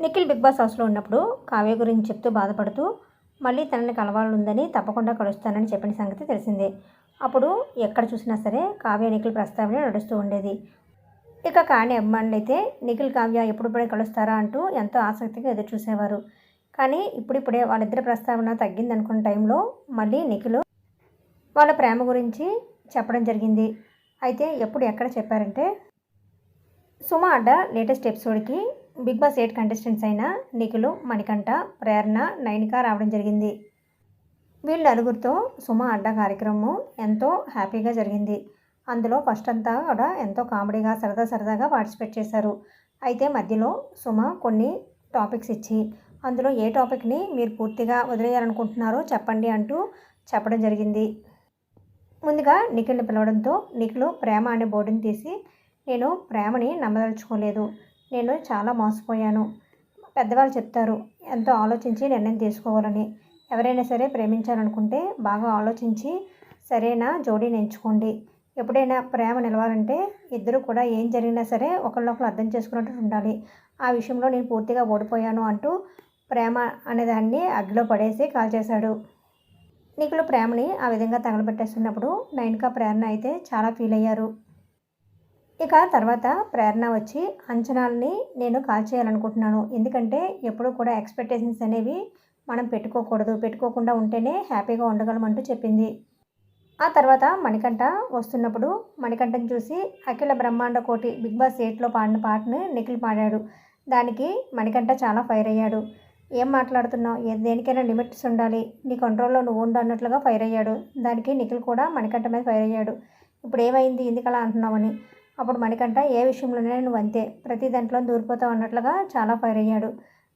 Nikhil big boss హౌస్లో ఉన్నప్పుడు కావ్య గురించి చెప్తూ బాధపడుతూ మళ్ళీ తనని కలవాలనుందని తప్పకుండా కలుస్తానని చెప్పిన సంగతి తెలిసిందే. అప్పుడు ఎక్కడ చూసినా సరే కావ్య నిఖిల్ ప్రస్తావన నడుస్తూ ఉండేది. ఇక కాని అభిమానులు అయితే నిఖిల్ కావ్య ఎప్పుడుప్పుడే కలుస్తారా అంటూ ఎంతో ఆసక్తిగా ఎదురు చూసేవారు కానీ ఇప్పుడిప్పుడే వాళ్ళిద్దరి ప్రస్తావన తగ్గిందనుకున్న టైంలో మళ్ళీ నిఖిల్ వాళ్ళ ప్రేమ గురించి చెప్పడం జరిగింది. అయితే ఎప్పుడు ఎక్కడ చెప్పారంటే సుమ అడ్డ లేటెస్ట్ ఎపిసోడ్కి బిగ్ బాస్ ఎయిట్ కంటెస్టెంట్స్ అయిన నిఖిలు మణికంఠ ప్రేరణ నైనిక రావడం జరిగింది. వీళ్ళ నలుగురితో సుమ అడ్డ కార్యక్రమం ఎంతో హ్యాపీగా జరిగింది. అందులో ఫస్ట్ అంతా కూడా ఎంతో కామెడీగా సరదా సరదాగా పార్టిసిపేట్ చేశారు. అయితే మధ్యలో సుమ కొన్ని టాపిక్స్ ఇచ్చి అందులో ఏ టాపిక్ని మీరు పూర్తిగా వదిలేయాలనుకుంటున్నారో చెప్పండి అంటూ చెప్పడం జరిగింది. ముందుగా నిఖిల్ని పిలవడంతో నిఖిలు ప్రేమ అనే బోర్డుని తీసి నేను ప్రేమని నమ్మదలుచుకోలేదు. నేను చాలా మోసపోయాను. పెద్దవాళ్ళు చెప్తారు ఎంతో ఆలోచించి నిర్ణయం తీసుకోవాలని. ఎవరైనా సరే ప్రేమించాలనుకుంటే బాగా ఆలోచించి సరైన జోడీని ఎంచుకోండి. ఎప్పుడైనా ప్రేమ నిలవాలంటే ఇద్దరు కూడా ఏం జరిగినా సరే ఒకళ్ళొకరు అర్థం చేసుకున్నట్టు ఉండాలి. ఆ విషయంలో నేను పూర్తిగా ఓడిపోయాను అంటూ ప్రేమ అనేదాన్ని అగ్గిలో పడేసి కాల్ చేశాడు. నిఖిల్ ప్రేమని ఆ విధంగా తగలబెట్టేస్తున్నప్పుడు నైన్కా ప్రేరణ అయితే చాలా ఫీల్ అయ్యారు. ఇక తర్వాత ప్రేరణ వచ్చి అంచనాలని నేను కాల్ చేయాలనుకుంటున్నాను ఎందుకంటే ఎప్పుడు కూడా ఎక్స్పెక్టేషన్స్ అనేవి మనం పెట్టుకోకూడదు. పెట్టుకోకుండా ఉంటేనే హ్యాపీగా ఉండగలమంటూ చెప్పింది. ఆ తర్వాత మణికంఠ వస్తున్నప్పుడు మణికంఠను చూసి అఖిల బ్రహ్మాండ కోటి బిగ్ బాస్ ఎయిట్లో పాడిన పాటను నిఖిల్ పాడాడు. దానికి మణికంఠ చాలా ఫైర్ అయ్యాడు. ఏం మాట్లాడుతున్నావు? ఏ దేనికైనా లిమిట్స్ ఉండాలి. నీ కంట్రోల్లో నువ్వు ఉండు అన్నట్లుగా ఫైర్ అయ్యాడు. దానికి నిఖిల్ కూడా మణికంఠ మీద ఫైర్ అయ్యాడు. ఇప్పుడు ఏమైంది? ఎందుకలా అంటున్నావని? అప్పుడు మణికంఠ ఏ విషయంలోనే నువ్వు అంతే. ప్రతి దాంట్లో దూరిపోతావు అన్నట్లుగా చాలా ఫైర్ అయ్యాడు.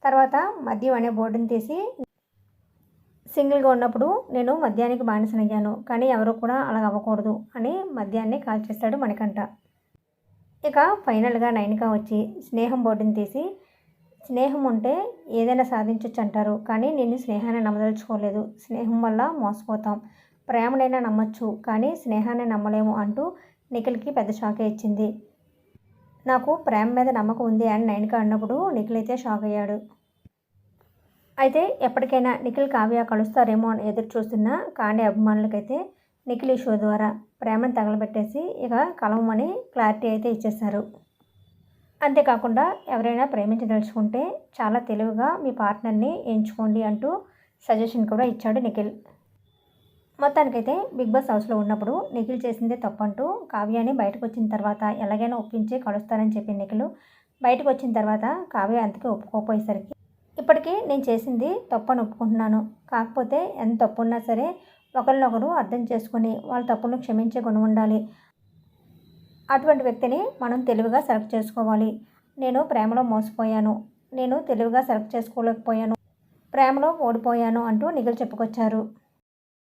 తర్వాత మద్యం అనే బోర్డుని తీసి సింగిల్గా ఉన్నప్పుడు నేను మద్యానికి బానిసనయ్యాను కానీ ఎవరు కూడా అలా అవ్వకూడదు అని మద్యాన్ని కాల్ చేస్తాడు మణికంఠ. ఇక ఫైనల్గా నైన్గా వచ్చి స్నేహం బోర్డుని తీసి స్నేహం ఉంటే ఏదైనా సాధించవచ్చు అంటారు కానీ నేను స్నేహాన్ని నమ్మదలుచుకోలేదు. స్నేహం వల్ల మోసపోతాం. ప్రేమనైనా నమ్మచ్చు కానీ స్నేహాన్ని నమ్మలేము అంటూ నిఖిల్కి పెద్ద షాకే ఇచ్చింది. నాకు ప్రేమ మీద నమ్మకం ఉంది అని నైనిక అన్నప్పుడు నిఖిల్ అయితే షాక్ అయ్యాడు. అయితే ఎప్పటికైనా నిఖిల్ కావ్య కలుస్తారేమో అని ఎదురు చూస్తున్న కాండే అభిమానులకైతే నిఖిల్ ఈ షో ద్వారా ప్రేమను తగలబెట్టేసి ఇక కలవమని క్లారిటీ అయితే ఇచ్చేశారు. అంతేకాకుండా ఎవరైనా ప్రేమించదలుచుకుంటే చాలా తెలివిగా మీ పార్ట్నర్ని ఎంచుకోండి అంటూ సజెషన్ కూడా ఇచ్చాడు నిఖిల్. మొత్తానికైతే బిగ్ బాస్ హౌస్లో ఉన్నప్పుడు నిఖిల్ చేసిందే తప్పంటూ కావ్యాని బయటకు వచ్చిన తర్వాత ఎలాగైనా ఒప్పించి కలుస్తానని చెప్పి నిఖిల్ బయటకు వచ్చిన తర్వాత కావ్య అంతకే ఒప్పుకోపోయేసరికి ఇప్పటికీ నేను చేసింది తప్పని ఒప్పుకుంటున్నాను. కాకపోతే ఎంత తప్పు ఉన్నా సరే ఒకరినొకరు అర్థం చేసుకుని వాళ్ళ తప్పును క్షమించే గుణం ఉండాలి. అటువంటి వ్యక్తిని మనం తెలివిగా సెలెక్ట్ చేసుకోవాలి. నేను ప్రేమలో మోసపోయాను. నేను తెలివిగా సెలెక్ట్ చేసుకోలేకపోయాను. ప్రేమలో ఓడిపోయాను అంటూ నిఖిల్ చెప్పుకొచ్చారు.